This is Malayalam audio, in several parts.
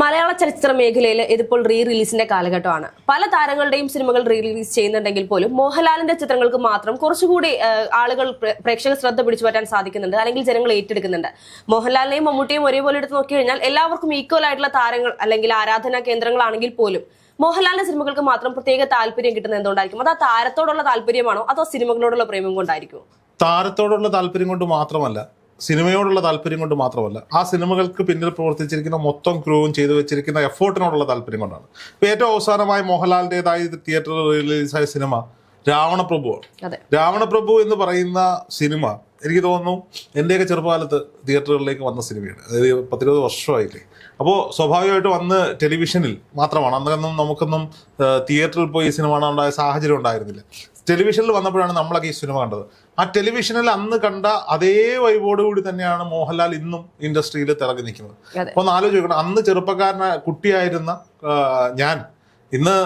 മലയാള ചലച്ചിത്ര മേഖലയിൽ ഇതിപ്പോൾ റീ റിലീസിന്റെ കാലഘട്ടമാണ്. പല താരങ്ങളുടെയും സിനിമകൾ റീ റിലീസ് ചെയ്യുന്നുണ്ടെങ്കിൽ പോലും മോഹൻലാലിന്റെ ചിത്രങ്ങൾക്ക് മാത്രം കുറച്ചുകൂടി ആളുകൾ പ്രേക്ഷക ശ്രദ്ധ പിടിച്ചു പറ്റാൻ സാധിക്കുന്നുണ്ട് അല്ലെങ്കിൽ ജനങ്ങൾ ഏറ്റെടുക്കുന്നുണ്ട്. മോഹൻലാലിനെയും മമ്മൂട്ടിയും ഒരേപോലെ എടുത്ത് നോക്കി കഴിഞ്ഞാൽ എല്ലാവർക്കും ഈക്വൽ ആയിട്ടുള്ള താരങ്ങൾ അല്ലെങ്കിൽ ആരാധനാ കേന്ദ്രങ്ങളാണെങ്കിൽ പോലും മോഹൻലാലിന്റെ സിനിമകൾക്ക് മാത്രം പ്രത്യേക താല്പര്യം കിട്ടുന്നത് എന്തുകൊണ്ടായിരിക്കും? അത് ആ താരത്തോടുള്ള താല്പര്യമാണോ? അതോ സിനിമകളോടുള്ള പ്രേമം കൊണ്ടായിരിക്കും താരത്തോടുള്ള താല്പര്യം കൊണ്ട് മാത്രമല്ല സിനിമയോടുള്ള താല്പര്യം കൊണ്ട് മാത്രമല്ല ആ സിനിമകൾക്ക് പിന്നിൽ പ്രവർത്തിച്ചിരിക്കുന്ന മൊത്തം ക്രൂവും ചെയ്തു വെച്ചിരിക്കുന്ന എഫേർട്ടിനോടുള്ള താല്പര്യം കൊണ്ടാണ്. ഇപ്പൊ ഏറ്റവും അവസാനമായി മോഹൻലാലിന്റെതായി തിയേറ്ററിൽ റിലീസായ സിനിമ രാവണപ്രഭുവാണ് രാവണപ്രഭു എന്ന് പറയുന്ന സിനിമ എനിക്ക് തോന്നുന്നു എന്റെയൊക്കെ ചെറുപ്പകാലത്ത് തിയേറ്ററുകളിലേക്ക് വന്ന സിനിമയാണ്. അതായത് പത്തിരുപത് വർഷമായില്ലേ. അപ്പോൾ സ്വാഭാവികമായിട്ട് വന്ന് ടെലിവിഷനിൽ മാത്രമാണ്. അന്നൊന്നും നമുക്കൊന്നും തിയേറ്ററിൽ പോയി ഈ സിനിമ കാണാൻ സാഹചര്യം ഉണ്ടായിരുന്നില്ല. ടെലിവിഷനിൽ വന്നപ്പോഴാണ് നമ്മളൊക്കെ ഈ സിനിമ കണ്ടത്. ആ ടെലിവിഷനിൽ അന്ന് കണ്ട അതേ വൈബോട് കൂടി തന്നെയാണ് മോഹൻലാൽ ഇന്നും ഇൻഡസ്ട്രിയിൽ തിളങ്ങി നിൽക്കുന്നത്. അപ്പൊ അപ്പോൾ ഒന്ന് ആലോചിക്കണം. അന്ന് ചെറുപ്പക്കാരന കുട്ടിയായിരുന്ന ഞാൻ ഇന്ന്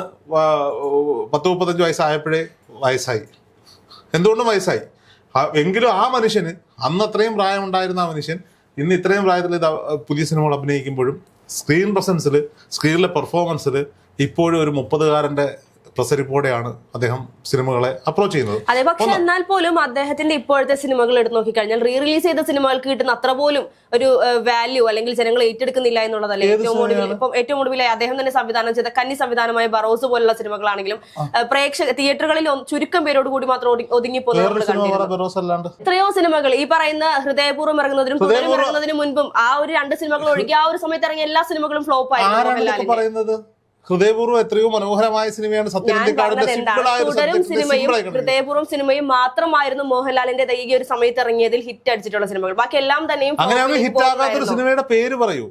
പത്ത് മുപ്പത്തഞ്ച് വയസ്സായപ്പോഴേ വയസ്സായി. എന്തുകൊണ്ടും വയസ്സായി. എങ്കിലും ആ മനുഷ്യന് അന്ന് അത്രയും പ്രായമുണ്ടായിരുന്ന ആ മനുഷ്യൻ ഇന്ന് ഇത്രയും പ്രായത്തിൽ ഇത് പുതിയ സിനിമകൾ അഭിനയിക്കുമ്പോഴും സ്ക്രീൻ പ്രസൻസിൽ സ്ക്രീനിലെ പെർഫോമൻസിൽ ഇപ്പോഴും ഒരു മുപ്പതുകാരന്റെ പ്രസരിപ്പോടെയാണ് അദ്ദേഹം സിനിമകളെ അപ്രോച്ച് ചെയ്യുന്നത്. അതെ പക്ഷെ എന്നാൽ പോലും അദ്ദേഹത്തിന്റെ ഇപ്പോഴത്തെ സിനിമകൾ എടുത്ത് നോക്കിക്കഴിഞ്ഞാൽ റീ റിലീസ് ചെയ്ത സിനിമകൾക്ക് കിട്ടുന്ന അത്ര പോലും ഒരു വാല്യൂ അല്ലെങ്കിൽ ജനങ്ങൾ ഏറ്റെടുക്കുന്നില്ല എന്നുള്ളതല്ലേ ഏറ്റവും ഒടുവിൽ ഇപ്പം ഏറ്റവും ഒടുവിലായി അദ്ദേഹം തന്നെ സംവിധാനം ചെയ്ത കന്നി സംവിധാനമായ ബറോസ് പോലുള്ള സിനിമകളാണെങ്കിലും പ്രേക്ഷക തിയേറ്ററുകളിൽ ചുരുക്കം പേരോട് കൂടി മാത്രം ഒതുങ്ങി- ഒതുങ്ങിപ്പോകുന്നത് എത്രയോ സിനിമകൾ ഈ പറയുന്ന ഹൃദയപൂർവം ഇറങ്ങുന്നതിനും തുടരും ഇറങ്ങുന്നതിനും ഇറങ്ങുന്നതിന് മുൻപും ആ ഒരു രണ്ട് സിനിമകൾ ഒഴികെ ആ ഒരു സമയത്ത് ഇറങ്ങിയ എല്ലാ സിനിമകളും ഫ്ലോപ്പ് ആയിരുന്നു ഹൃദയപൂർവം എത്രയോ മനോഹരമായ സിനിമയാണ് സിനിമയും. ഹൃദയപൂർവം സിനിമയും മാത്രമായിരുന്നു മോഹൻലാലിന്റെ ഈ ഒരു സമയത്ത് ഇറങ്ങിയതിൽ ഹിറ്റ് അടിച്ചിട്ടുള്ള സിനിമകൾ ബാക്കി എല്ലാം തന്നെയും അങ്ങനെയാണെങ്കിൽ ഹിറ്റ് ആകാത്തൊരു പോകുമായിരുന്നു. സിനിമയുടെ പേര് പറയൂ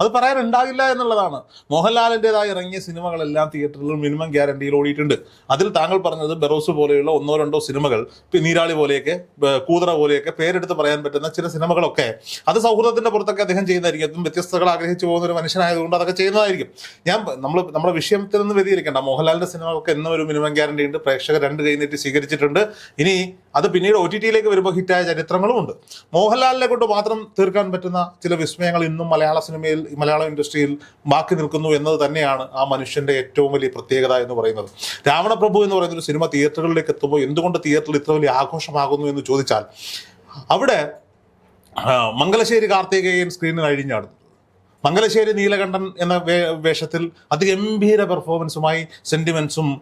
അത് പറയാനുണ്ടാകില്ല എന്നുള്ളതാണ്. മോഹൻലാലിന്റെതായി ഇറങ്ങിയ സിനിമകളെല്ലാം തിയേറ്ററിൽ മിനിമം ഗ്യാരണ്ടിയിൽ ഓടിയിട്ടുണ്ട്. അതിൽ താങ്കൾ പറഞ്ഞത് ബെറോസ് പോലെയുള്ള ഒന്നോ രണ്ടോ സിനിമകൾ നീരാളി പോലെയൊക്കെ കൂതറ പോലെയൊക്കെ പേരെടുത്ത് പറയാൻ പറ്റുന്ന ചില സിനിമകളൊക്കെ. അത് സൗഹൃദത്തിന്റെ പുറത്തൊക്കെ അദ്ദേഹം ചെയ്യുന്നതായിരിക്കും. അതും വ്യത്യസ്തകൾ ആഗ്രഹിച്ചു പോകുന്ന ഒരു മനുഷ്യനായതുകൊണ്ട് അതൊക്കെ ചെയ്യുന്നതായിരിക്കും. ഞാൻ നമ്മൾ നമ്മുടെ വിഷയത്തിൽ നിന്ന് വ്യതിയിരിക്കേണ്ട മോഹൻലാലിന്റെ സിനിമകൾക്ക് എന്നും ഒരു മിനിമം ഗ്യാരണ്ടി ഉണ്ട്. പ്രേക്ഷകർ രണ്ട് കൈ സ്വീകരിച്ചിട്ടുണ്ട്. ഇനി അത് പിന്നീട് ഒ ടി ടിയിലേക്ക് വരുമ്പോൾ ഹിറ്റായ ചരിത്രങ്ങളും ഉണ്ട് മോഹൻലാലിനെ കൊണ്ട് മാത്രം തീർക്കാൻ പറ്റുന്ന ചില വിസ്മയങ്ങൾ ഇന്നും മലയാള സിനിമയിൽ മലയാള ഇൻഡസ്ട്രിയിൽ ബാക്കി നിൽക്കുന്നു എന്നത് തന്നെയാണ് ആ മനുഷ്യന്റെ ഏറ്റവും വലിയ പ്രത്യേകത എന്ന് പറയുന്നത്. രാവണപ്രഭു എന്ന് പറയുന്ന ഒരു സിനിമ തിയേറ്ററുകളിലേക്ക് എത്തുമ്പോൾ എന്തുകൊണ്ട് തിയേറ്ററിൽ ഇത്ര വലിയ ആഘോഷമാകുന്നു എന്ന് ചോദിച്ചാൽ അവിടെ മംഗലശ്ശേരി കാർത്തികേയൻ സ്ക്രീനിൽ അഴിഞ്ഞാടുന്നു മംഗലശ്ശേരി നീലകണ്ഠൻ എന്ന വേഷത്തിൽ അതിഗംഭീര പെർഫോമൻസുമായി സെന്റിമെന്റ്സും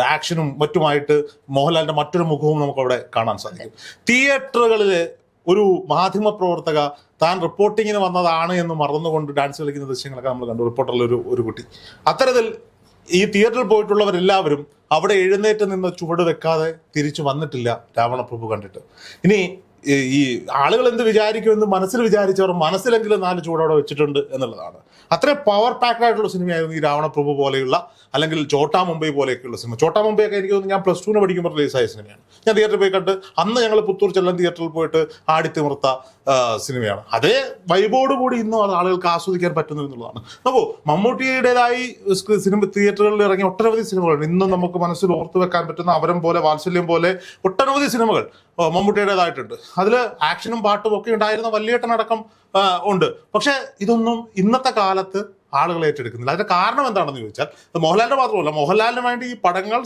ആക്ഷനും മറ്റുമായിട്ട് മോഹൻലാലിന്റെ മറ്റൊരു മുഖവും നമുക്ക് അവിടെ കാണാൻ സാധിക്കും. തിയേറ്ററുകളിൽ ഒരു മാധ്യമ പ്രവർത്തക താൻ റിപ്പോർട്ടിങ്ങിന് വന്നതാണ് എന്ന് മറന്നുകൊണ്ട് ഡാൻസ് കളിക്കുന്ന ദൃശ്യങ്ങളൊക്കെ നമ്മൾ കണ്ടു. റിപ്പോർട്ടറിൽ ഒരു ഒരു കുട്ടി. അത്തരത്തിൽ ഈ തിയേറ്ററിൽ പോയിട്ടുള്ളവരെല്ലാവരും അവിടെ എഴുന്നേറ്റ് നിന്ന് ചുവട് വെക്കാതെ തിരിച്ചു വന്നിട്ടില്ല രാവണപ്രഭു കണ്ടിട്ട്. ഇനി ഈ- ആളുകൾ എന്ത് വിചാരിക്കുമെന്ന് മനസ്സിൽ വിചാരിച്ചവർ മനസ്സിലെങ്കിലും നാല് ചൂടോടെ വെച്ചിട്ടുണ്ട് എന്നുള്ളതാണ്. അത്രയും പവർ പാക്ഡ് ആയിട്ടുള്ള സിനിമയായിരുന്നു ഈ രാവണപ്രഭു പോലെയുള്ള അല്ലെങ്കിൽ ചോട്ടാ മുംബൈ പോലെയൊക്കെയുള്ള സിനിമ. ചോട്ടാ മുംബൈ ഒക്കെ എനിക്ക് തോന്നുന്നു ഞാൻ പ്ലസ് ടുവിന് പഠിക്കുമ്പോൾ റിലീസായ സിനിമയാണ്. ഞാൻ തിയേറ്ററിൽ പോയി കണ്ട് അന്ന് ഞങ്ങൾ പുത്തൂർ ചെല്ലം തിയേറ്ററിൽ പോയിട്ട് ആടിത്തിമിർത്ത സിനിമയാണ്. അതേ വൈബോട് കൂടി ഇന്നും അത് ആളുകൾക്ക് ആസ്വദിക്കാൻ പറ്റുന്നു എന്നുള്ളതാണ്. നോക്കൂ മമ്മൂട്ടിയുടേതായി സിനിമ തിയേറ്ററുകളിൽ ഇറങ്ങിയ ഒട്ടനവധി സിനിമകളുണ്ട്. ഇന്നും നമുക്ക് മനസ്സിൽ ഓർത്തു വെക്കാൻ പറ്റുന്ന അവരം പോലെ വാത്സല്യം പോലെ ഒട്ടനവധി സിനിമകൾ. മമ്മൂട്ടിയുടേതായിട്ടുണ്ട്. അതിൽ ആക്ഷനും പാട്ടും ഒക്കെ ഉണ്ടായിരുന്ന വല്യേട്ടനടക്കം ഉണ്ട്. പക്ഷേ ഇതൊന്നും ഇന്നത്തെ കാലത്ത് ആളുകൾ ഏറ്റെടുക്കുന്നില്ല. അതിന്റെ കാരണം എന്താണെന്ന് ചോദിച്ചാൽ മോഹൻലാലിന്റെ മാത്രമല്ല മോഹൻലാലിന് വേണ്ടി ഈ പടങ്ങൾ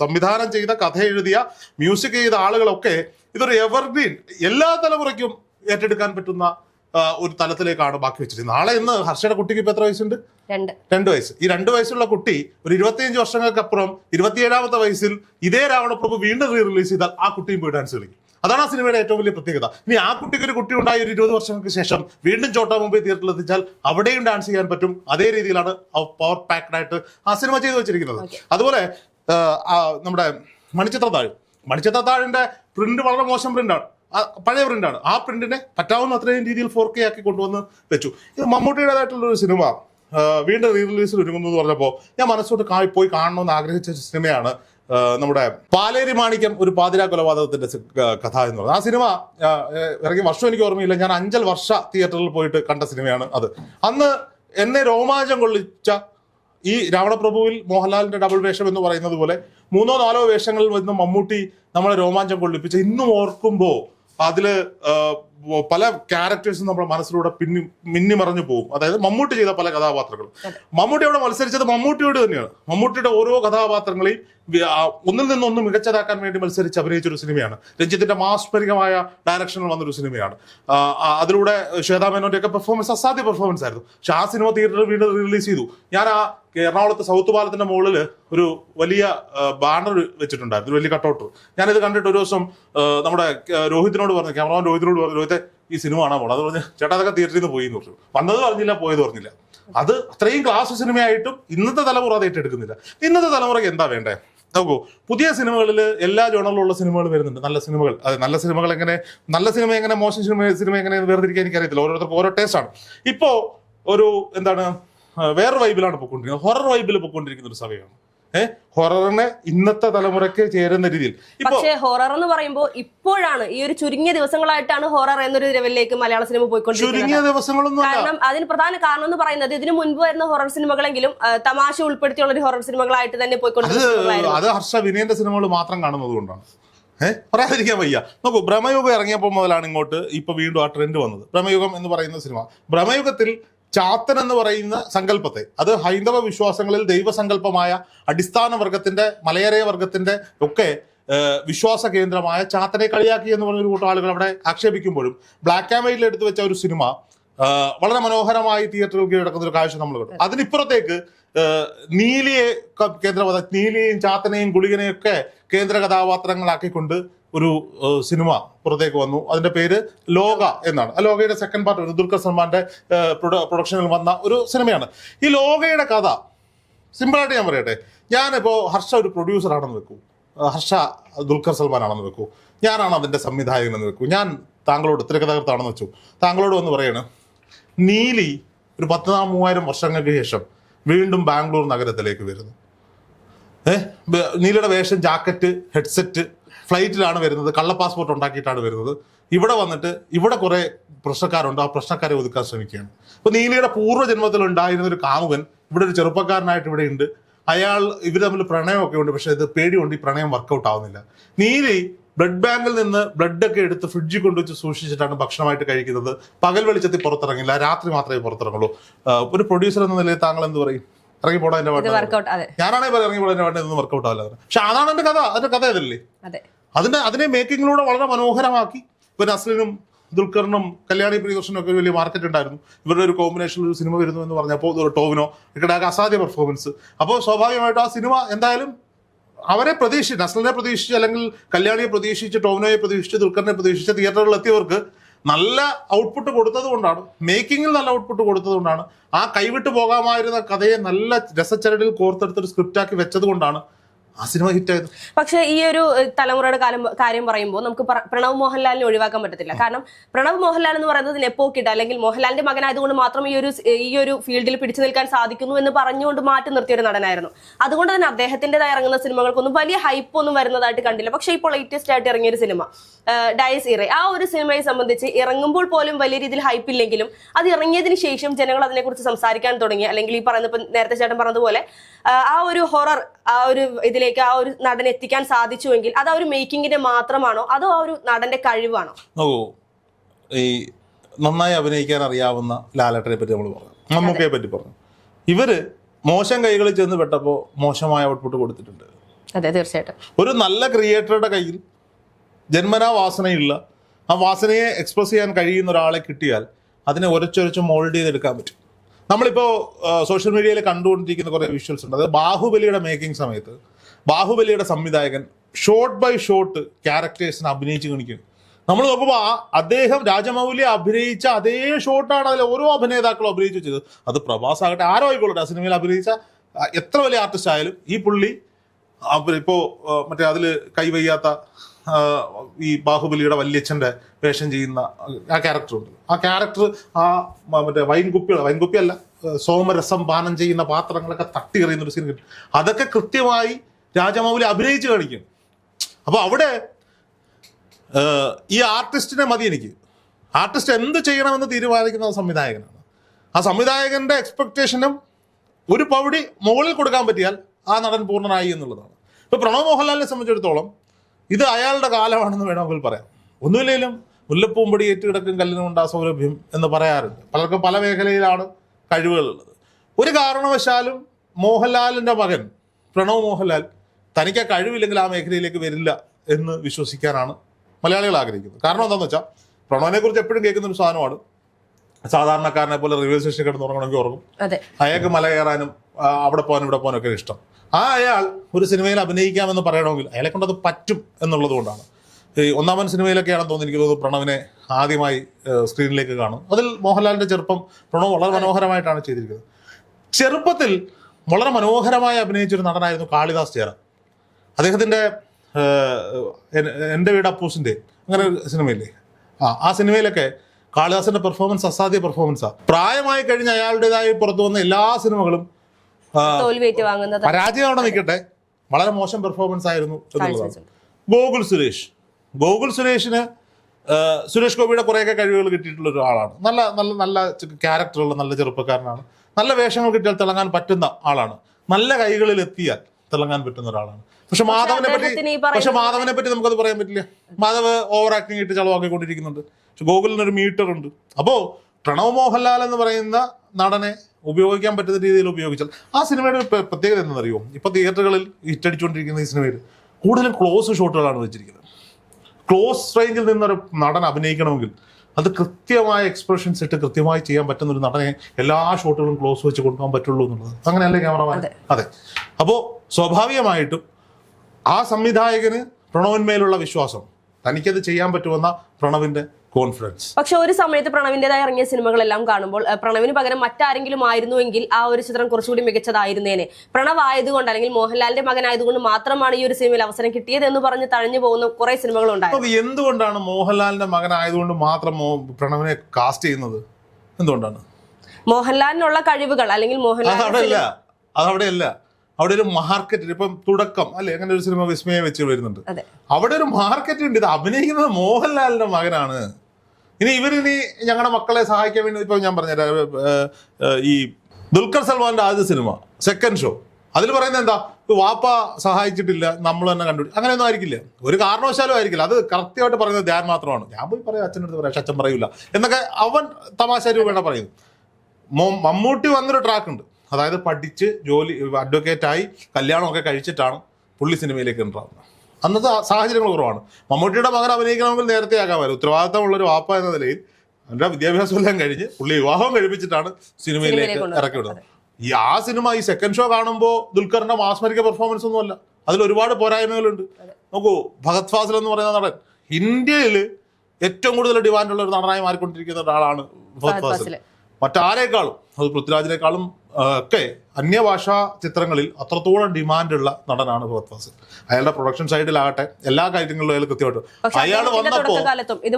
സംവിധാനം ചെയ്ത കഥ എഴുതിയ മ്യൂസിക് ചെയ്ത ആളുകളൊക്കെ ഇതൊരു എവർഗ്രീൻ എല്ലാ തലമുറയ്ക്കും ഏറ്റെടുക്കാൻ പറ്റുന്ന ഒരു തലത്തിലേക്കാണ് ബാക്കി വെച്ചിരിക്കുന്നത്. നാളെ ഇന്ന് ഹർഷയുടെ കുട്ടിക്ക് ഇപ്പൊ എത്ര വയസ്സുണ്ട്? രണ്ട്. രണ്ട് വയസ്സ്. ഈ രണ്ട് വയസ്സുള്ള കുട്ടി ഒരു ഇരുപത്തിയഞ്ച് വർഷങ്ങൾക്കപ്പുറം ഇരുപത്തിയേഴാമത്തെ വയസ്സിൽ ഇതേ രാവണപ്രഭു വീണ്ടും റീ റിലീസ് ചെയ്താൽ ആ കുട്ടിയും പോയി ഡാൻസ് കളിക്കും. അതാണ് ആ സിനിമയുടെ ഏറ്റവും വലിയ പ്രത്യേകത. ഇനി ആ കുട്ടിക്ക് ഒരു കുട്ടി ഉണ്ടായ ഒരു ഇരുപത് വർഷങ്ങൾക്ക് ശേഷം വീണ്ടും ചോട്ടാ മുംബൈ തിയേറ്ററിൽ എത്തിച്ചാൽ അവിടെയും ഡാൻസ് ചെയ്യാൻ പറ്റും. അതേ രീതിയിലാണ് പവർ പാക്ഡ് ആയിട്ട് ആ സിനിമ ചെയ്തു വെച്ചിരിക്കുന്നത്. അതുപോലെ നമ്മുടെ മണിച്ചിത്രത്താഴ്. മണിച്ചിത്രത്താഴിന്റെ പ്രിന്റ് വളരെ മോശം പ്രിന്റാണ് പഴയ പ്രിന്റാണ് ആ പ്രിന്റിനെ പറ്റാവുന്ന അത്രയും രീതിയിൽ ഫോർ കെ ആക്കി കൊണ്ടുവന്ന് വെച്ചു. ഇത് മമ്മൂട്ടിയുടേതായിട്ടുള്ള ഒരു സിനിമ വീണ്ടും റീ റിലീസിൽ ഒരുങ്ങുന്നു എന്ന് പറഞ്ഞപ്പോൾ ഞാൻ മനസ്സോട്ട് കാ- പോയി കാണണമെന്ന് ആഗ്രഹിച്ച സിനിമയാണ് നമ്മുടെ പാലേരി മാണിക്യം ഒരു പാതിരാ കൊലപാതകത്തിന്റെ കഥ എന്ന് പറയുന്നത്. ആ സിനിമ ഇറങ്ങിയ വർഷം എനിക്ക് ഓർമ്മയില്ല. ഞാൻ അഞ്ചൽ വർഷ തിയേറ്ററിൽ പോയിട്ട് കണ്ട സിനിമയാണ് അത്. അന്ന് എന്നെ രോമാഞ്ചം കൊള്ളിച്ച ഈ രാവണപ്രഭുവിൽ മോഹൻലാലിന്റെ ഡബിൾ വേഷം എന്ന് പറയുന്നത് പോലെ മൂന്നോ നാലോ വേഷങ്ങളിൽ വരുന്ന മമ്മൂട്ടി നമ്മളെ രോമാഞ്ചം കൊള്ളിപ്പിച്ച ഇന്നും ഓർക്കുമ്പോൾ അതിൽ പല ക്യാരക്ടേഴ്സും നമ്മുടെ മനസ്സിലൂടെ പിന്നി മിന്നി മറഞ്ഞു പോകും. അതായത് മമ്മൂട്ടി ചെയ്ത പല കഥാപാത്രങ്ങളും. മമ്മൂട്ടി അവിടെ മത്സരിച്ചത് മമ്മൂട്ടിയോട് തന്നെയാണ്. മമ്മൂട്ടിയുടെ ഓരോ കഥാപാത്രങ്ങളെയും ഒന്നിൽ നിന്ന് ഒന്ന് മികച്ചതാക്കാൻ വേണ്ടി മത്സരിച്ച് അഭിനയിച്ച ഒരു സിനിമയാണ്. രഞ്ജിത്തിന്റെ മാസ്മരികമായ ഡയറക്ഷനിൽ വന്നൊരു സിനിമയാണ്. അതിലൂടെ ശ്വേതാ മേനോന്റെ ഒക്കെ പെർഫോമൻസ് അസാധ്യ പെർഫോമൻസ് ആയിരുന്നു. പക്ഷെ ആ സിനിമ തിയേറ്ററിൽ വീണ്ടും റിലീസ് ചെയ്തു. ഞാൻ ആ എറണാകുളത്ത് സൗത്ത് പാലത്തിന്റെ മുകളിൽ ഒരു വലിയ ബാനർ വെച്ചിട്ടുണ്ടായിരുന്നു. വലിയ കട്ടൗട്ട് ഞാനിത് കണ്ടിട്ട് ഒരു ദിവസം നമ്മുടെ രോഹിതിനോട് പറഞ്ഞു ക്യാമറമാൻ രോഹിതിനോട് പറഞ്ഞു ഈ സിനിമ കാണാൻ പോകണം അത് പറഞ്ഞ് ചേട്ടാ അതൊക്കെ തിയേറ്ററിൽ നിന്ന് പോയി എന്ന് പറഞ്ഞു. വന്നത് പറഞ്ഞില്ല പോയത് പറഞ്ഞില്ല. അത് അത്രയും ക്ലാസ് സിനിമയായിട്ടും ഇന്നത്തെ തലമുറ അത് ഏറ്റെടുക്കുന്നില്ല. ഇന്നത്തെ തലമുറയ്ക്ക് എന്താ വേണ്ടേ? നോക്കൂ പുതിയ സിനിമകളിൽ എല്ലാ ജോണറിലുള്ള സിനിമകൾ വരുന്നുണ്ട്. നല്ല സിനിമകൾ. അതെ നല്ല സിനിമകൾ എങ്ങനെ നല്ല സിനിമ എങ്ങനെ മോശം സിനിമ സിനിമ എങ്ങനെ വേർതിരിക്കാൻ എനിക്കറിയത്തില്ല. ഓരോരുത്തർക്കും ഓരോ ടേസ്റ്റ് ആണ്. ഇപ്പോ ഒരു എന്താണ് വേറെ വൈബിലാണ് പൊയ്ക്കൊണ്ടിരിക്കുന്നത് ഹൊറർ വൈബിൽ പൊയ്ക്കൊണ്ടിരിക്കുന്ന ഒരു സമയമാണ്. ഏഹ് ഹൊററിനെ ഇന്നത്തെ തലമുറയ്ക്ക് ചേരുന്ന രീതിയിൽ. പക്ഷേ ഹൊറർ എന്ന് പറയുമ്പോൾ ഇപ്പോഴാണ് ഈ ഒരു ചുരുങ്ങിയ ദിവസങ്ങളായിട്ടാണ് ഹൊറർ എന്നൊരു ലെവലിലേക്ക് മലയാള സിനിമ പോയിക്കൊണ്ടിരിക്കുന്നത്. കാരണം അതിന് പ്രധാന കാരണം എന്ന് പറയുന്നത് ഇതിനു മുൻപ് വരുന്ന ഹൊറർ സിനിമകളെങ്കിലും തമാശ ഉൾപ്പെടുത്തിയുള്ള ഒരു ഹൊറർ സിനിമകളായിട്ട് തന്നെ പോയിക്കൊണ്ടിരിക്കുന്നത് അത് ഹർഷ വിനയന്റെ സിനിമകൾ മാത്രം കാണുന്നത് കൊണ്ടാണ്. ഏഹ് പറയാതിരിക്കാൻ വയ്യ. നോക്കൂ ബ്രഹ്മയുഗം ഇറങ്ങിയപ്പോൾ മുതലാണ് ഇങ്ങോട്ട് ഇപ്പൊ വീണ്ടും ആ ട്രെൻഡ് വന്നത്. ബ്രഹ്മയുഗം എന്ന് പറയുന്ന സിനിമ. ഭ്രമയുഗത്തിൽ ചാത്തൻ എന്ന് പറയുന്ന സങ്കല്പത്തെ അത് ഹൈന്ദവ വിശ്വാസങ്ങളിൽ ദൈവസങ്കല്പമായ അടിസ്ഥാന വർഗത്തിന്റെ മലയരയ വർഗത്തിന്റെ ഒക്കെ വിശ്വാസ കേന്ദ്രമായ ചാത്തനെ കളിയാക്കി എന്ന് പറഞ്ഞൊരു കൂട്ടം ആളുകൾ അവിടെ ആക്ഷേപിക്കുമ്പോഴും ബ്ലാക്ക് ആൻഡ് വൈറ്റിൽ എടുത്തു വെച്ച ഒരു സിനിമ വളരെ മനോഹരമായി തിയേറ്ററിൽ കിടക്കുന്ന ഒരു കാഴ്ച നമ്മൾ കണ്ടു. അതിനിപ്പുറത്തേക്ക് നീലിയെ ക- കേന്ദ്ര നീലിയെയും ചാത്തനെയും ഗുളികനെയും ഒക്കെ കേന്ദ്ര കഥാപാത്രങ്ങളാക്കിക്കൊണ്ട് ഒരു സിനിമ പുറത്തേക്ക് വന്നു. അതിന്റെ പേര് ലോക എന്നാണ്. ആ ലോകയുടെ സെക്കൻഡ് പാർട്ട് ദുൽഖർ സൽമാന്റെ പ്രൊഡക്ഷനിൽ വന്ന ഒരു സിനിമയാണ്. ഈ ലോകയുടെ കഥ സിമ്പിളായിട്ട് ഞാൻ പറയട്ടെ. ഞാനിപ്പോ ഹർഷ ഒരു പ്രൊഡ്യൂസർ ആണെന്ന് വെക്കൂ. ഹർഷ ദുൽഖർ സൽമാൻ ആണെന്ന് വെക്കൂ. ഞാനാണ് അതിന്റെ സംവിധായകൻ എന്ന് വെക്കൂ. ഞാൻ താങ്കളോട് തിരക്കഥാകൃത്താണെന്ന് വെച്ചു. താങ്കളോട് വന്ന് പറയണം നീലി ഒരു പത്ത് മൂവായിരം വർഷങ്ങൾക്ക് ശേഷം വീണ്ടും ബാംഗ്ലൂർ നഗരത്തിലേക്ക് വരുന്നു. നീലയുടെ വേഷം ജാക്കറ്റ് ഹെഡ്സെറ്റ് ഫ്ലൈറ്റിലാണ് വരുന്നത്. കള്ള പാസ്പോർട്ട് ഉണ്ടാക്കിയിട്ടാണ് വരുന്നത്. ഇവിടെ വന്നിട്ട് ഇവിടെ കുറെ പ്രശ്നക്കാരുണ്ട്. ആ പ്രശ്നക്കാരെ ഒതുക്കാൻ ശ്രമിക്കുകയാണ്. ഇപ്പൊ നീലയുടെ പൂർവജന്മത്തിൽ ഉണ്ടായിരുന്ന ഒരു കാമുകൻ ഇവിടെ ഒരു ചെറുപ്പക്കാരനായിട്ട് ഇവിടെ ഉണ്ട്. അയാൾ ഇവർ തമ്മിൽ പ്രണയമൊക്കെ ഉണ്ട് പക്ഷെ ഇത് പേടിയുണ്ട് ഈ പ്രണയം വർക്കൗട്ട് ആവുന്നില്ല. നീലി ബ്ലഡ് ബാങ്കിൽ നിന്ന് ബ്ലഡ് ഒക്കെ എടുത്ത് ഫ്രിഡ്ജിൽ കൊണ്ടുവച്ച് സൂക്ഷിച്ചിട്ടാണ് ഭക്ഷണമായിട്ട് കഴിക്കുന്നത്. പകൽ വെളിച്ചത്തിൽ പുറത്തിറങ്ങില്ല രാത്രി മാത്രമേ പുറത്തിറങ്ങുള്ളൂ. ഒരു പ്രൊഡ്യൂസർ എന്ന നിലയിൽ താങ്കൾ എന്ത് പറയും? ഇറങ്ങി പോടാ എന്റെ പാട്ട് ഞാനാണെങ്കിൽ പറയാം ഇറങ്ങി പോടാ എന്റെ പാട്ട് ഇതൊന്നും വർക്കൗട്ട് ആവില്ല പക്ഷെ അതാണ് എന്റെ കഥ അതിന്റെ കഥ ഇതല്ലേ? അതെ. അതിന്റെ അതിനെ മേക്കിങ്ങിലൂടെ വളരെ മനോഹരമാക്കി. ഇപ്പൊ നസ്ലിനും ദുൽഖറിനും കല്യാണി പ്രിയദർശനും ഒക്കെ വലിയ മാർക്കറ്റ് ഉണ്ടായിരുന്നു. ഇവരുടെ ഒരു കോമ്പിനേഷൻ ഒരു സിനിമ വരുന്നു എന്ന് പറഞ്ഞപ്പോൾ ഒരു ടോവിനോ ഇവിടെ അസാധ്യ പെർഫോമൻസ് അപ്പോൾ സ്വാഭാവികമായിട്ടും ആ സിനിമ എന്തായാലും അവരെ പ്രതീക്ഷിച്ച് നസ്ലിനെ പ്രതീക്ഷിച്ച് അല്ലെങ്കിൽ കല്യാണിയെ പ്രതീക്ഷിച്ച് ടോവിനോയെ പ്രതീക്ഷിച്ച് ദുൽഖറിനെ പ്രതീക്ഷിച്ച് തിയേറ്ററുകളിൽ എത്തിയവർക്ക് നല്ല ഔട്ട്പുട്ട് കൊടുത്തത് കൊണ്ടാണ്. മേക്കിങ്ങിൽ നല്ല ഔട്ട്പുട്ട് കൊടുത്തത് കൊണ്ടാണ്. ആ കൈവിട്ട് പോകാമായിരുന്ന കഥയെ നല്ല രസച്ചരടിൽ കോർത്തെടുത്തൊരു സ്ക്രിപ്റ്റാക്കി വെച്ചത് കൊണ്ടാണ് ആ സിനിമ ഹിറ്റായത്? പക്ഷേ ഈ ഒരു തലമുറയുടെ കാലം കാര്യം പറയുമ്പോൾ നമുക്ക് പ്രണവ് മോഹൻലാലിനെ ഒഴിവാക്കാൻ പറ്റത്തില്ല. കാരണം പ്രണവ് മോഹൻലാൽ എന്ന് പറയുന്നത് നെപ്പോക്കിട്ട് അല്ലെങ്കിൽ മോഹൻലാലിന്റെ മകനായതുകൊണ്ട് മാത്രം ഈ ഒരു ഈ ഒരു ഫീൽഡിൽ പിടിച്ചു നിൽക്കാൻ സാധിക്കുന്നു എന്ന് പറഞ്ഞുകൊണ്ട് മാറ്റി നിർത്തിയ ഒരു നടനായിരുന്നു. അതുകൊണ്ട് തന്നെ അദ്ദേഹത്തിന്റെതായി ഇറങ്ങുന്ന സിനിമകൾക്കൊന്നും വലിയ ഹൈപ്പ് ഒന്നും വരുന്നതായിട്ട് കണ്ടില്ല. പക്ഷേ ഇപ്പോൾ ലേറ്റസ്റ്റ് ആയിട്ട് ഇറങ്ങിയ ഒരു സിനിമ ഡയസ് ഇറ ആ ഒരു സിനിമയെ സംബന്ധിച്ച് ഇറങ്ങുമ്പോൾ പോലും വലിയ രീതിയിൽ ഹൈപ്പ് ഇല്ലെങ്കിലും അത് ഇറങ്ങിയതിന് ശേഷം ജനങ്ങൾ അതിനെക്കുറിച്ച് സംസാരിക്കാൻ തുടങ്ങി. അല്ലെങ്കിൽ ഈ പറയുന്ന നേരത്തെ ചേട്ടൻ പറഞ്ഞതുപോലെ ആ, ഒരു ഹൊറർ ആ ഒരു ഇതിലേക്ക് ആ ഒരു നടൻ എത്തിക്കാൻ സാധിച്ചുവെങ്കിൽ അത് ആ ഒരു മേക്കിങ്ങിന്റെ മാത്രമാണോ? അതോ ആ ഒരു നടന്റെ കഴിവാണോ? ഓ ഈ നന്നായി അഭിനയിക്കാൻ അറിയാവുന്ന ലാലേട്ടനെ പറ്റി നമ്മൾ പറഞ്ഞു. മമ്മൂക്കയെ പറ്റി പറഞ്ഞു. ഇവർ മോശം കൈകളിൽ ചെന്ന് പെട്ടപ്പോൾ മോശമായ ഔട്ട്പുട്ട് കൊടുത്തിട്ടുണ്ട്. അതെ തീർച്ചയായിട്ടും. ഒരു നല്ല ക്രിയേറ്ററുടെ കയ്യിൽ ജന്മനാ വാസനയുള്ള ആ വാസനയെ എക്സ്പ്രസ് ചെയ്യാൻ കഴിയുന്ന ഒരാളെ കിട്ടിയാൽ അതിനെ ഒരച്ചൊരച്ച് മോൾഡ് ചെയ്തെടുക്കാൻ പറ്റും. നമ്മളിപ്പോൾ സോഷ്യൽ മീഡിയയിൽ കണ്ടുകൊണ്ടിരിക്കുന്ന കുറേ വിഷ്വൽസ് ഉണ്ട്. അത് ബാഹുബലിയുടെ മേക്കിംഗ് സമയത്ത് ബാഹുബലിയുടെ സംവിധായകൻ ഷോട്ട് ബൈ ഷോട്ട് ക്യാരക്ടേഴ്സിനെ അഭിനയിച്ച് കാണിക്കുന്നു. നമ്മൾ നോക്കുമ്പോൾ അദ്ദേഹം രാജമൗലി അഭിനയിച്ച അതേ ഷോട്ടാണ് അതിൽ ഓരോ അഭിനേതാക്കളും അഭിനയിച്ചു വെച്ചത്. അത് പ്രഭാസ് ആകട്ടെ ആരോ ആയിക്കോളട്ടെ ആ സിനിമയിൽ അഭിനയിച്ച എത്ര വലിയ ആർട്ടിസ്റ്റ് ആയാലും ഈ പുള്ളി ഇപ്പോ മറ്റേ അതിൽ കൈവയ്യാത്ത ഈ ബാഹുബലിയുടെ വല്യച്ഛന്റെ വേഷം ചെയ്യുന്ന ആ ക്യാരക്ടർ ഉണ്ട് ആ ക്യാരക്ടർ ആ മറ്റേ വൈൻ വൈൻകുപ്പിയല്ല വൈൻ സോമരസം പാനം ചെയ്യുന്ന പാത്രങ്ങളൊക്കെ തട്ടി എറിയുന്ന ഒരു സീൻ അതൊക്കെ കൃത്യമായി രാജമൗലി അഭിനയിച്ച് കാണിക്കും. അപ്പോൾ അവിടെ ഈ ആർട്ടിസ്റ്റിനെ മതി എനിക്ക്. ആർട്ടിസ്റ്റ് എന്ത് ചെയ്യണമെന്ന് തീരുമാനിക്കുന്ന സംവിധായകനാണ്. ആ സംവിധായകന്റെ എക്സ്പെക്ടേഷനും ഒരു പൗടി മുകളിൽ കൊടുക്കാൻ പറ്റിയാൽ ആ നടൻ പൂർണനായി എന്നുള്ളതാണ്. ഇപ്പൊ പ്രണവ് മോഹൻലാലിനെ സംബന്ധിച്ചിടത്തോളം ഇത് അയാളുടെ കാലമാണെന്ന് വേണമെങ്കിൽ പറയാം. ഒന്നുമില്ലെങ്കിലും മുല്ലപ്പൂമ്പടി ഏറ്റുകിടക്കും കല്ലിനുണ്ടാ സൗരഭ്യം എന്ന് പറയാറുണ്ട്. പലർക്കും പല മേഖലയിലാണ് കഴിവുകളുള്ളത്. ഒരു കാരണവശാലും മോഹൻലാലിന്റെ മകൻ പ്രണവ് മോഹൻലാൽ തനിക്ക് ആ കഴിവില്ലെങ്കിൽ ആ മേഖലയിലേക്ക് വരില്ല എന്ന് വിശ്വസിക്കാനാണ് മലയാളികൾ ആഗ്രഹിക്കുന്നത്. കാരണം എന്താണെന്ന് വെച്ചാൽ പ്രണവിനെ കുറിച്ച് എപ്പോഴും കേൾക്കുന്ന ഒരു സാധനമാണ്. സാധാരണക്കാരനെ പോലെ റെയിൽവേ സ്റ്റേഷൻ കിടന്ന് ഉറങ്ങണമെങ്കിൽ ഉറങ്ങും. അയാൾക്ക് മല കയറാനും അവിടെ പോകാനും ഇവിടെ പോകാനും ഒക്കെ ഇഷ്ടം. ആ അയാൾ ഒരു സിനിമയിൽ അഭിനയിക്കാമെന്ന് പറയണമെങ്കിൽ അയാളെ കൊണ്ട് അത് പറ്റും എന്നുള്ളത് കൊണ്ടാണ്. ഈ ഒന്നാമൻ സിനിമയിലൊക്കെയാണെന്ന് തോന്നുന്നു എനിക്ക് തോന്നുന്നു പ്രണവിനെ ആദ്യമായി സ്ക്രീനിലേക്ക് കാണും. അതിൽ മോഹൻലാലിന്റെ ചെറുപ്പം പ്രണവ് വളരെ മനോഹരമായിട്ടാണ് ചെയ്തിരിക്കുന്നത്. ചെറുപ്പത്തിൽ വളരെ മനോഹരമായി അഭിനയിച്ചൊരു നടനായിരുന്നു കാളിദാസ് ചേര എൻ- എന്റെ വീട് അപ്പൂസിന്റെ അങ്ങനെ ഒരു സിനിമയില്ലേ? ആ ആ സിനിമയിലൊക്കെ കാളിദാസിന്റെ പെർഫോമൻസ് അസാധ്യ പെർഫോമൻസാണ് പ്രായമായി കഴിഞ്ഞ അയാളുടേതായി പുറത്തു വന്ന എല്ലാ സിനിമകളും പരാജയമാണോ നിൽക്കട്ടെ? വളരെ മോശം പെർഫോമൻസ് ആയിരുന്നു എന്നുള്ളതാണ്. ഗോകുൽ സുരേഷ്. ഗോകുൽ സുരേഷിന് സുരേഷ് ഗോപിയുടെ കുറേയൊക്കെ കഴിവുകൾ കിട്ടിയിട്ടുള്ള ഒരാളാണ്. നല്ല നല്ല നല്ല ക്യാരക്ടറുള്ള നല്ല ചെറുപ്പക്കാരനാണ്. നല്ല വേഷങ്ങൾ കിട്ടിയാൽ തിളങ്ങാൻ പറ്റുന്ന ആളാണ്. നല്ല കൈകളിൽ എത്തിയാൽ തിളങ്ങാൻ പറ്റുന്ന ഒരാളാണ്. പക്ഷെ മാധവനെ പറ്റി പക്ഷെ മാധവനെ പറ്റി നമുക്കത് പറയാൻ പറ്റില്ല. മാധവ് ഓവർ ആക്ടിങ് ഇട്ട് ചളവാക്കിക്കൊണ്ടിരിക്കുന്നുണ്ട്. പക്ഷെ ഗോകുലിനൊരു മീറ്റർ ഉണ്ട്. അപ്പോ പ്രണവ് മോഹൻലാൽ എന്ന് പറയുന്ന നടനെ ഉപയോഗിക്കാൻ പറ്റുന്ന രീതിയിൽ ഉപയോഗിച്ചാൽ ആ സിനിമയുടെ പ്രത്യേകത എന്താണെന്നറിയോ? ഇപ്പൊ തിയേറ്ററുകളിൽ ഹിറ്റടിച്ചുകൊണ്ടിരിക്കുന്ന ഈ സിനിമയിൽ കൂടുതലും ക്ലോസ് ഷോട്ടുകളാണ് വെച്ചിരിക്കുന്നത്. ക്ലോസ് റേഞ്ചിൽ നിന്നൊരു നടൻ അഭിനയിക്കണമെങ്കിൽ അത് കൃത്യമായ എക്സ്പ്രഷൻസ് ഇട്ട് കൃത്യമായി ചെയ്യാൻ പറ്റുന്ന ഒരു നടനെ എല്ലാ ഷോട്ടുകളും ക്ലോസ് വെച്ച് കൊണ്ടുപോകാൻ പറ്റുള്ളൂ എന്നുള്ളത്. അങ്ങനെയല്ലേ ക്യാമറമാൻ അതെ. അപ്പോൾ സ്വാഭാവികമായിട്ടും ആ സംവിധായകന് പ്രണവിന്മേലുള്ള വിശ്വാസം. തനിക്കത് ചെയ്യാൻ പറ്റുമെന്ന പ്രണവിന്റെ കോൺഫിഡൻസ് പക്ഷെ ഒരു സമയത്ത് പ്രണവിന്റേതായി ഇറങ്ങിയ സിനിമകളെല്ലാം കാണുമ്പോൾ പ്രണവിന് പകരം മറ്റാരെങ്കിലും ആയിരുന്നുവെങ്കിൽ ആ ഒരു ചിത്രം കുറച്ചുകൂടി മികച്ചതായിരുന്നേനെ. പ്രണവ് ആയതുകൊണ്ട് അല്ലെങ്കിൽ മോഹൻലാലിന്റെ മകനായതുകൊണ്ട് മാത്രമാണ് ഈ ഒരു സിനിമയിൽ അവസരം കിട്ടിയത് എന്ന് പറഞ്ഞ് തഴഞ്ഞു പോകുന്ന കുറെ സിനിമകൾ ഉണ്ടായിരുന്നു എന്തുകൊണ്ടാണ് മോഹൻലാലിന്റെ മകനായതുകൊണ്ട് മാത്രം പ്രണവിനെ കാസ്റ്റ് ചെയ്യുന്നത്? എന്തുകൊണ്ടാണ്? മോഹൻലാലിനുള്ള കഴിവുകൾ അല്ലെങ്കിൽ മോഹൻലാൽ അതവിടെയല്ല. അതവിടെയല്ല. അവിടെ ഒരു മാർക്കറ്റ് ഇപ്പം തുടക്കം അല്ലെ? അങ്ങനെ ഒരു സിനിമ വിസ്മയം വെച്ച് വരുന്നുണ്ട്. അവിടെ ഒരു മാർക്കറ്റ് ഉണ്ട്. ഇത് അഭിനയിക്കുന്നത് മോഹൻലാലിന്റെ മകനാണ്. ഇനി ഇവരിനി ഞങ്ങളുടെ മക്കളെ സഹായിക്കാൻ വേണ്ടി ഇപ്പൊ ഞാൻ പറഞ്ഞുതരാം. ഈ ദുൽഖർ സൽമാന്റെ ആദ്യ സിനിമ സെക്കൻഡ് ഷോ അതിൽ പറയുന്നത് എന്താ? വാപ്പ സഹായിച്ചിട്ടില്ല നമ്മൾ തന്നെ കണ്ടുപിടി അങ്ങനെയൊന്നും ആയിരിക്കില്ല. ഒരു കാരണവശാലും ആയിരിക്കില്ല. അത് കറക്റ്റായിട്ട് പറയുന്നത് ധ്യാൻ മാത്രമാണ്. ഞാൻ പോയി പറയാം അച്ഛന്റെ അടുത്ത് പറയാം പക്ഷെ അച്ഛൻ പറയൂല. എന്നൊക്കെ അവൻ തമാശ രൂപേണ പറയുന്നു. മമ്മൂട്ടി വന്നൊരു ട്രാക്ക് ഉണ്ട്. അതായത് പഠിച്ച് ജോലി അഡ്വക്കേറ്റായി കല്യാണമൊക്കെ കഴിച്ചിട്ടാണ് പുള്ളി സിനിമയിലേക്ക് ഉണ്ടാകുന്നത് അന്നത്തെ സാഹചര്യങ്ങൾ കുറവാണ്. മമ്മൂട്ടിയുടെ മകൻ അഭിനയിക്കണമെങ്കിൽ നേരത്തെ ആകാമല്ലോ ഉത്തരവാദിത്തമുള്ള ഒരു വാപ്പ എന്ന നിലയിൽ അവരുടെ വിദ്യാഭ്യാസം എല്ലാം കഴിഞ്ഞ് പുള്ളി വിവാഹം കഴിപ്പിച്ചിട്ടാണ് സിനിമയിലേക്ക് ഇറക്കി വിടുന്നത് ഈ ആ സിനിമ ഈ സെക്കൻഡ് ഷോ കാണുമ്പോൾ ദുൽഖറിന്റെ മാസ്മരിക പെർഫോമൻസ് ഒന്നുമല്ല. അതിൽ ഒരുപാട് പോരായ്മകളുണ്ട്. നോക്കൂ ഭഗത് ഫാസിൽ എന്ന് പറയുന്ന നടൻ. ഇന്ത്യയിൽ ഏറ്റവും കൂടുതൽ ഡിമാൻഡുള്ള ഒരു നടനായി മാറിക്കൊണ്ടിരിക്കുന്ന ഒരാളാണ് ഭഗത് ഫാസൽ. മറ്റാരേക്കാളും അത് പൃഥ്വിരാജിനേക്കാളും ഒക്കെ അന്യഭാഷാ ചിത്രങ്ങളിൽ അത്രത്തോളം ഡിമാൻഡുള്ള നടനാണ് ഭഗത് ഫാസിൽ അയാളുടെ പ്രൊഡക്ഷൻ സൈഡിലാകട്ടെ എല്ലാ കാര്യങ്ങളിലും അയാൾ കൃത്യമായിട്ട് അയാൾ വന്നപ്പോ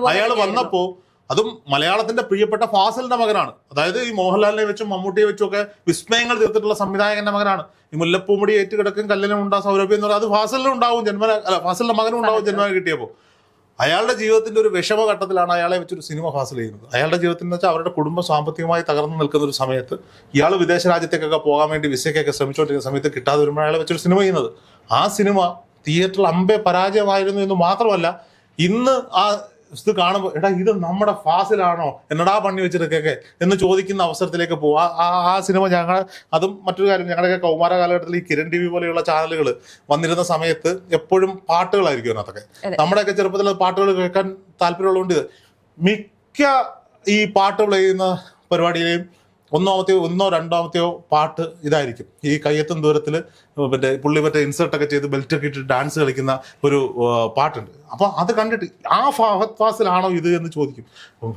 അയാൾ. വന്നപ്പോ അതും മലയാളത്തിന്റെ പ്രിയപ്പെട്ട ഫാസലിന്റെ മകനാണ്. അതായത് ഈ മോഹൻലാലിനെ വെച്ചും മമ്മൂട്ടിയെ വെച്ചും ഒക്കെ വിസ്മയങ്ങൾ തീർത്തിട്ടുള്ള സംവിധായകന്റെ മകനാണ്. ഈ മുല്ലപ്പൂമുടി ഏറ്റുകിടക്കും കല്ലിനും ഉണ്ടാ സൗരഭ്യം എന്ന് പറയുന്നത്. അത് ഫാസലിനും ഉണ്ടാവും ജന്മന അല്ല ഫാസലിന്റെ മകനും ഉണ്ടാവും ജന്മന കിട്ടിയപ്പോൾ അയാളുടെ ജീവിതത്തിന്റെ ഒരു വിഷമഘട്ടത്തിലാണ് അയാളെ വെച്ചൊരു സിനിമ ഫാസൽ ചെയ്യുന്നത്. അയാളുടെ ജീവിതത്തിൽ എന്ന് വെച്ചാൽ അവരുടെ കുടുംബം സാമ്പത്തികമായി തകർന്നു നിൽക്കുന്ന ഒരു സമയത്ത് ഇയാൾ വിദേശ രാജ്യത്തേക്കൊക്കെ പോകാൻ വേണ്ടി വിസയ്ക്കൊക്കെ ശ്രമിച്ചുകൊണ്ടിരിക്കുന്ന സമയത്ത് കിട്ടാതെ വരുമ്പോൾ അയാളെ വെച്ചൊരു സിനിമ ചെയ്യുന്നത്. ആ സിനിമ തിയേറ്ററിൽ അമ്പേ പരാജയമായിരുന്നു എന്ന് മാത്രമല്ല ഇന്ന് ആ ഇത് കാണുമ്പോൾ എടാ ഇത് നമ്മുടെ ഫാസിലാണോ? എന്നടാ പണി വെച്ചിട്ടൊക്കെ എന്ന് ചോദിക്കുന്ന അവസരത്തിലേക്ക് പോകും ആ- ആ സിനിമ ഞങ്ങൾ അതും മറ്റൊരു കാര്യം ഞങ്ങളുടെയൊക്കെ കൗമാര കാലഘട്ടത്തിൽ ഈ കിരൺ ടി വി പോലെയുള്ള ചാനലുകൾ വന്നിരുന്ന സമയത്ത് എപ്പോഴും പാട്ടുകളായിരിക്കും അതിനകത്തൊക്കെ. നമ്മുടെയൊക്കെ ചെറുപ്പത്തിൽ പാട്ടുകൾ കേൾക്കാൻ താല്പര്യമുള്ളതുകൊണ്ട് മിക്ക ഈ പാട്ട് പ്ലേ ചെയ്യുന്ന പരിപാടിയിലെയും ഒന്നാമത്തെയോ ഒന്നോ രണ്ടാമത്തെയോ പാട്ട് ഇതായിരിക്കും. ഈ കയ്യെത്തും ദൂരത്തിൽ മറ്റേ പുള്ളി മറ്റേ ഇൻസേർട്ട് ഒക്കെ ചെയ്ത് ബെൽറ്റ് ഒക്കെ ഇട്ട് ഡാൻസ് കളിക്കുന്ന ഒരു പാട്ടുണ്ട്. അപ്പോൾ അത് കണ്ടിട്ട് ആ ഫഹദ് ഫാസിലാണോ ഇത് എന്ന് ചോദിക്കും.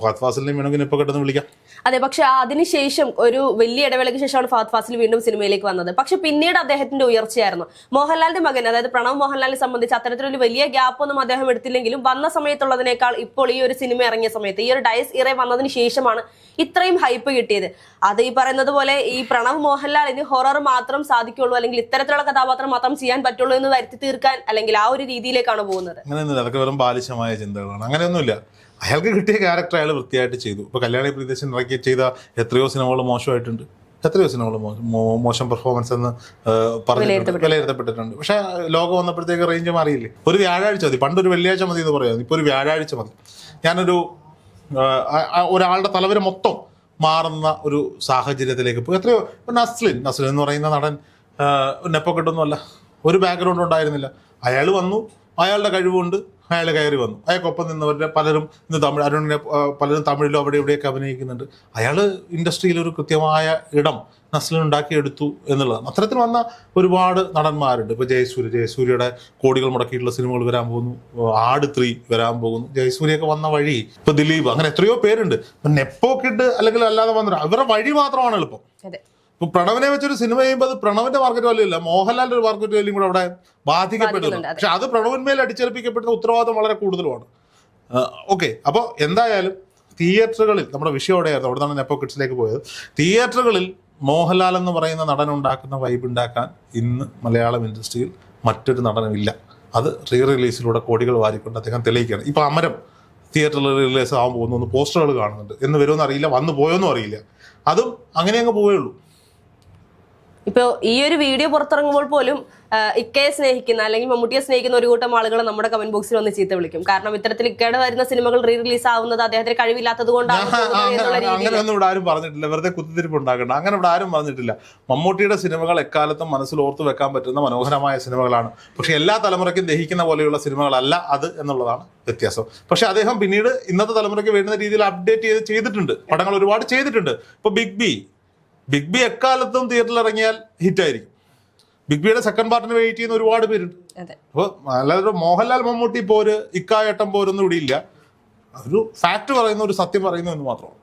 ഫഹദ് ഫാസിലിനെ വേണമെങ്കിൽ ഇപ്പോൾ കിട്ടുന്ന വിളിക്കാം. അതെ പക്ഷെ അതിനുശേഷം ഒരു വലിയ ഇടവേളയ്ക്ക് ശേഷമാണ് ഫഹദ് ഫാസിൽ വീണ്ടും സിനിമയിലേക്ക് വന്നത്. പക്ഷേ പിന്നീട് അദ്ദേഹത്തിന്റെ ഉയർച്ചയായിരുന്നു. മോഹൻലാലിന്റെ മകൻ അതായത് പ്രണവ് മോഹൻലാലിനെ സംബന്ധിച്ച് അത്തരത്തിലൊരു വലിയ ഗ്യാപ്പ് ഒന്നും അദ്ദേഹം എടുത്തില്ലെങ്കിലും വന്ന സമയത്തുള്ളതിനേക്കാൾ ഇപ്പോൾ ഈ ഒരു സിനിമ ഇറങ്ങിയ സമയത്ത് ഈ ഒരു ഡയസ് ഇറേ വന്നതിന് ശേഷമാണ് ഇത്രയും ഹൈപ്പ് കിട്ടിയത്. അത് ഈ പറയുന്നത് പോലെ ഈ പ്രണവ് മോഹൻലാൽ ഇനി ഹൊറർ മാത്രം സാധിക്കുള്ളൂ അല്ലെങ്കിൽ ഇത്തരത്തിലുള്ള കഥാപാത്രം മാത്രം ചെയ്യാൻ പറ്റുള്ളൂ എന്ന് വരുത്തി തീർക്കാൻ അല്ലെങ്കിൽ ആ ഒരു രീതിയിലേക്കാണ് പോകുന്നത്. അങ്ങനെയൊന്നുമില്ല അതൊക്കെ വെറും ബാലിശമായ ചിന്തകളാണ്. അങ്ങനെയൊന്നുമില്ല. അയാൾക്ക് കിട്ടിയ ക്യാരക്ടർ അയാൾ വൃത്തിയായിട്ട് ചെയ്തു. ഇപ്പൊ കല്യാണി പ്രീതേശൻ ഇറക്കി ചെയ്ത എത്രയോ സിനിമകൾ മോശമായിട്ടുണ്ട്. എത്രയോ സിനിമകൾ മോശം പെർഫോമൻസ് എന്ന് പറഞ്ഞു പറഞ്ഞിട്ടുണ്ട്. വിലയിരുത്തപ്പെട്ടിട്ടുണ്ട്. പക്ഷെ ലോകം വന്നപ്പോഴത്തേക്ക് റേഞ്ച് മാറിയില്ലേ? ഒരു വ്യാഴാഴ്ച മതി. പണ്ടൊരു വെള്ളിയാഴ്ച മതി എന്ന് പറയാം. ഇപ്പൊ ഒരു വ്യാഴാഴ്ച മതി. ഞാനൊരു ഒരാളുടെ തലവരെ മൊത്തം മാറുന്ന ഒരു സാഹചര്യത്തിലേക്ക് പോയി. എത്രയോ നസ്ലിൻ നസ്ലിൻ എന്ന് പറയുന്ന നടൻ നെപ്പൊക്കെ കിട്ടുന്നല്ല ഒരു ബാക്ക്ഗ്രൗണ്ട് ഉണ്ടായിരുന്നില്ല. അയാൾ വന്നു. അയാളുടെ കഴിവുകൊണ്ട് അയാൾ കയറി വന്നു. അയാൾക്കൊപ്പം നിന്നവരുടെ പലരും ഇന്ന് തമിഴ് അരുണിനെ പലരും തമിഴിലും അവിടെ ഇവിടെയൊക്കെ അഭിനയിക്കുന്നുണ്ട്. അയാൾ ഇൻഡസ്ട്രിയിൽ ഒരു കൃത്യമായ ഇടം നസ്ലിൻ ഉണ്ടാക്കിയെടുത്തു എന്നുള്ളതാണ്. അത്തരത്തിൽ വന്ന ഒരുപാട് നടന്മാരുണ്ട്. ഇപ്പോൾ ജയസൂര്യ ജയസൂര്യയുടെ കോടികൾ മുടക്കിയിട്ടുള്ള സിനിമകൾ വരാൻ പോകുന്നു. ആട് ത്രീ വരാൻ പോകുന്നു. ജയസൂര്യയൊക്കെ വന്ന വഴി ഇപ്പോൾ ദിലീപ് അങ്ങനെ എത്രയോ പേരുണ്ട്. നെപ്പോക്കിട്ട് അല്ലെങ്കിൽ അല്ലാതെ വന്നിട്ട് അവരുടെ വഴി മാത്രമാണ് എളുപ്പം. ഇപ്പൊ പ്രണവിനെ വെച്ചൊരു സിനിമ ചെയ്യുമ്പോൾ അത് പ്രണവിന്റെ മാർക്കറ്റ് വാല്യൂ അല്ല മോഹൻലാലിന്റെ ഒരു മാർക്കറ്റ് വാല്യൂ കൂടെ അവിടെ ബാധിക്കപ്പെടുന്നു. പക്ഷെ അത് പ്രണവിന്മേൽ അടിച്ചേൽപ്പിക്കപ്പെടുന്ന ഉത്തരവാദിത്വം വളരെ കൂടുതലുമാണ്. ഓക്കെ അപ്പോൾ എന്തായാലും തിയേറ്ററുകളിൽ നമ്മുടെ വിഷയം അവിടെയായിരുന്നു അവിടെ നിന്നാണ് നെപ്പോ കിഡ്സിലേക്ക് പോയത്. തിയേറ്ററുകളിൽ മോഹൻലാൽ എന്ന് പറയുന്ന നടൻ ഉണ്ടാക്കുന്ന വൈബ് ഉണ്ടാക്കാൻ ഇന്ന് മലയാളം ഇൻഡസ്ട്രിയിൽ മറ്റൊരു നടനുമില്ല. അത് റീ റിലീസിലൂടെ കോടികൾ വാരിക്കൊണ്ട് അദ്ദേഹം തെളിയിക്കുകയാണ്. ഇപ്പൊ അമരം തിയേറ്ററിൽ റിലീസ് ആകാൻ പോകുന്നു പോസ്റ്ററുകൾ കാണുന്നുണ്ട്. എന്ന് വരുമെന്ന് അറിയില്ല വന്നു പോയോന്നും അറിയില്ല. അതും അങ്ങനെ അങ്ങ് പോവുകയുള്ളൂ ഇപ്പൊ ഈ ഒരു വീഡിയോ പുറത്തിറങ്ങുമ്പോൾ പോലും ഇക്കയെ സ്നേഹിക്കുന്ന അല്ലെങ്കിൽ മമ്മൂട്ടിയെ സ്നേഹിക്കുന്ന ഒരു കൂട്ടം ആളുകൾ നമ്മുടെ കമന്റ് ബോക്സിൽ വന്ന് ചീത്ത വിളിക്കും. കാരണം ഇത്തരത്തിൽ ഇക്കയുടെ വരുന്ന സിനിമകൾ റീ റിലീസ് ആവുന്നത് അദ്ദേഹത്തിന് കഴിവില്ലാത്തത് കൊണ്ടാണ് ഇവിടെ ആരും പറഞ്ഞിട്ടില്ല. വെറുതെ കുത്തിരിപ്പ് ഉണ്ടാക്കണ്ട. അങ്ങനെ ഇവിടെ ആരും പറഞ്ഞിട്ടില്ല. മമ്മൂട്ടിയുടെ സിനിമകൾ എക്കാലത്തും മനസ്സിൽ ഓർത്ത് വെക്കാൻ പറ്റുന്ന മനോഹരമായ സിനിമകളാണ്. പക്ഷെ എല്ലാ തലമുറയ്ക്കും ദഹിക്കുന്ന പോലെയുള്ള സിനിമകളല്ല അത് എന്നുള്ളതാണ് വ്യത്യാസം. പക്ഷെ അദ്ദേഹം പിന്നീട് ഇന്നത്തെ തലമുറയ്ക്ക് വേണ്ടുന്ന രീതിയിൽ അപ്ഡേറ്റ് ചെയ്ത് ചെയ്തിട്ടുണ്ട്. പടങ്ങൾ ഒരുപാട് ചെയ്തിട്ടുണ്ട്. ഇപ്പൊ ബിഗ് ബി ബിഗ് ബി എക്കാലത്തും തിയേറ്ററിൽ ഇറങ്ങിയാൽ ഹിറ്റായിരിക്കും ബിഗ് ബിയുടെ സെക്കൻഡ് പാർട്ടിന് വെയിറ്റ് ചെയ്യുന്ന ഒരുപാട് പേരുണ്ട്. അപ്പോൾ അല്ലാതെ മോഹൻലാൽ മമ്മൂട്ടി പോര് ഇക്കായട്ടം പോരൊന്നും ഇവിടെ ഇല്ല. ഒരു ഫാക്ട് പറയുന്ന ഒരു സത്യം പറയുന്നു എന്ന് മാത്രമാണ്